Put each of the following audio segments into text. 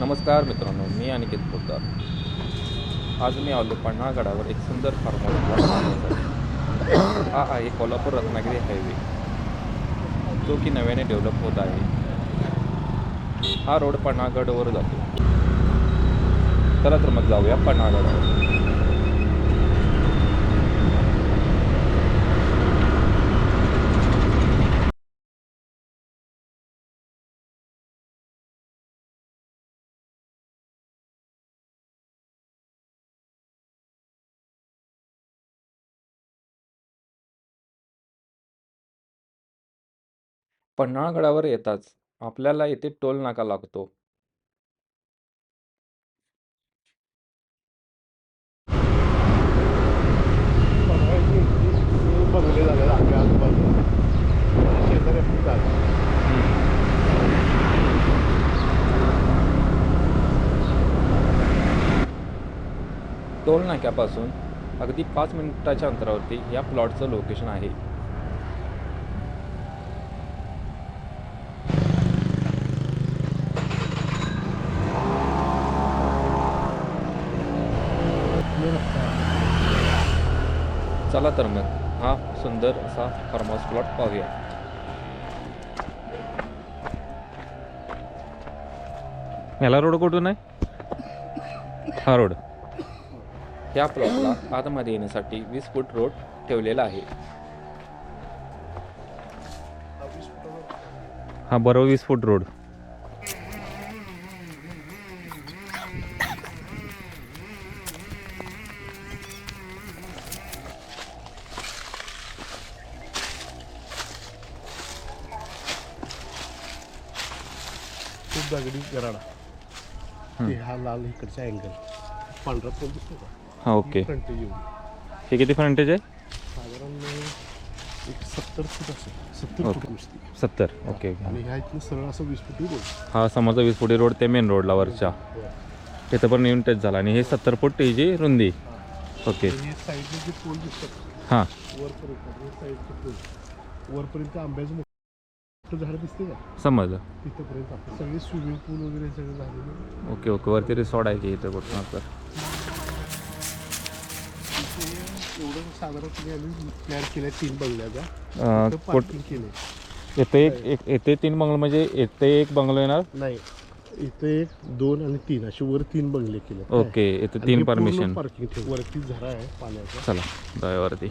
नमस्कार मित्रांनो मी अनिकेत पोद्दार आज मी आलो पन्हाळगडावर एक सुंदर फार्म हा आहे कोल्हापूर रत्नागिरी हायवे. जो की नव्याने डेव्हलप होत आहे. हा रोड पन्हाळगडवर जातो. चला तर मग जाऊया पन्हाळगडावर. पन्हाळगडावर येताच आपल्याला येथे टोल नाका लागतो. टोल नाक्यापासून अगदी पाच मिनिटाच्या अंतरावरती या प्लॉटचं लोकेशन आहे. चला तर मग हा सुंदर असा फार्म हाऊस प्लॉट पाहूया. याला रोड कुठून आहे? हा रोड ह्या प्लॉटला आतमध्ये येण्यासाठी वीस फूट रोड ठेवलेला आहे. हा बरोबर वीस फूट रोड दगडी गराडा ते हा लाल इकडचा अँगल पांढरा पोल दिसतो का? हा ओके. फ्रंटेज येऊन हे किती फ्रंटेज आहे? साधारण एक सत्तर फूट असेल. सत्तर ओके. फूट नुसती सत्तर. Okay okay. आणि ह्या इथून सरळ असं वीस फूट रोड हा समजा वीस फुटी रोड ते मेन रोडला वरच्या. तिथं पण येऊन टच झाला. आणि हे सत्तर फूट ही जी रुंदी. ओके. हे साईडने जे पोल दिसतात हां. वरपर्यंत हे साईडचे पोल. वरपर्यंत आंब्याचं झाड दिसते का? समजलं. तिथंपर्यंत आपलं सगळे स्विमिंग पूल वगैरे सगळं झालेलं ओके ओके. वरती रिसॉर्ट आहे की इथं कुठं तर एवढं आम्ही तीन बंगल्याचा. अं, तिथं कुठ पार्किंग केले येथे एक एक येथे तीन बंगलो म्हणजे येथे एक बंगलो येणार? नाही. इथे एक दोन आणि तीन. असे वर तीन बंगले केले ओके येथे तीन परमिशन पार्किंग वरती झरा आहे पाण्याचा. चला जाऊया वरती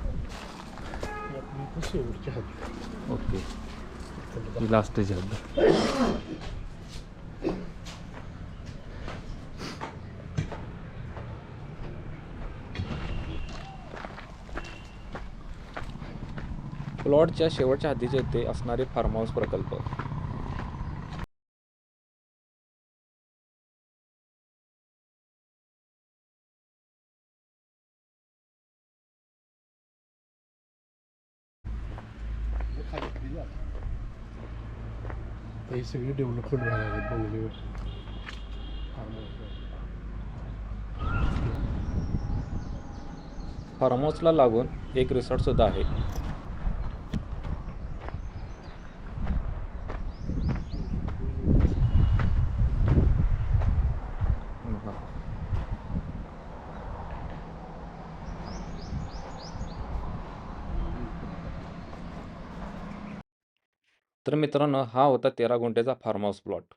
ही आपली इथं शेवटची हद्द ओके ही लास्टची हद्द प्लॉटच्या शेवटच्या हद्दीचे येथे असणारे फार्म हाऊस प्रकल्प. हे सगळे डेव्हलपमेंट व्हायला आहेत बंगलेवर फार्म हाऊसला लागून एक रिसॉर्टसुद्धा आहे. तर मित्रांनो हा होता तेरा गुंठ्याचा फार्म हाऊस प्लॉट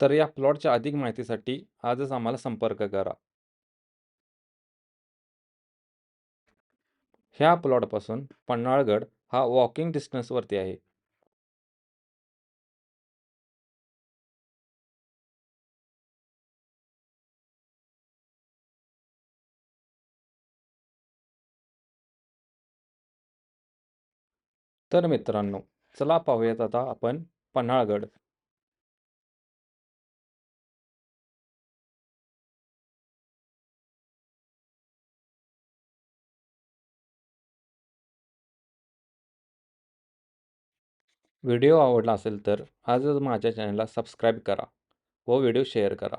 तर या प्लॉटच्या अधिक माहितीसाठी आजच आम्हाला संपर्क करा. ह्या प्लॉटपासून पन्हाळगड हा वॉकिंग डिस्टन्सवरती आहे. तर मित्रांनो चला पाहूयात आता आपण पन्हाळगड. व्हिडिओ आवडला असेल तर आजच माझ्या चॅनलला सबस्क्राईब करा व व्हिडिओ शेअर करा.